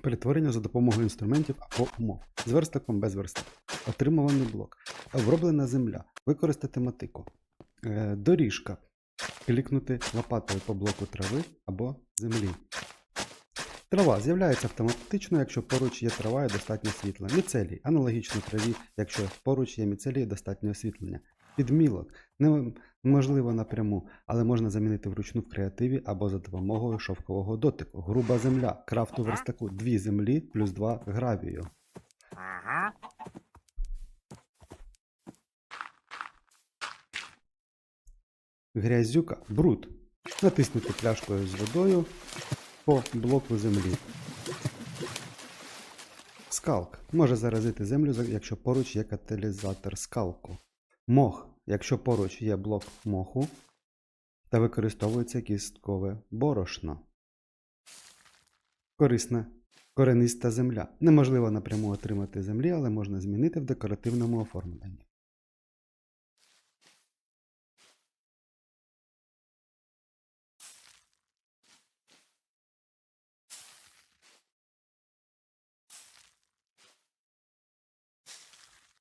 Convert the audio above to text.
Перетворення за допомогою інструментів або умов. З верстаком без верстака. Отримуваний блок. Оброблена земля. Використати мотику. Е, доріжка. Клікнути лопатою по блоку трави або землі. Трава з'являється автоматично, якщо поруч є трава і достатньо світла. Міцелій аналогічно траві, якщо поруч є міцелій і достатньо освітлення. Підмілок неможливо напряму, але можна замінити вручну в креативі або за допомогою шовкового дотику. Груба земля, крафту верстаку, дві землі плюс два гравію. Грязюка, бруд. Натиснути пляшкою з водою по блоку землі. Скалк. Може заразити землю, якщо поруч є каталізатор скалку. Мох. Якщо поруч є блок моху та використовується кісткове борошно. Корисна. Корениста земля. Неможливо напряму отримати землі, але можна змінити в декоративному оформленні.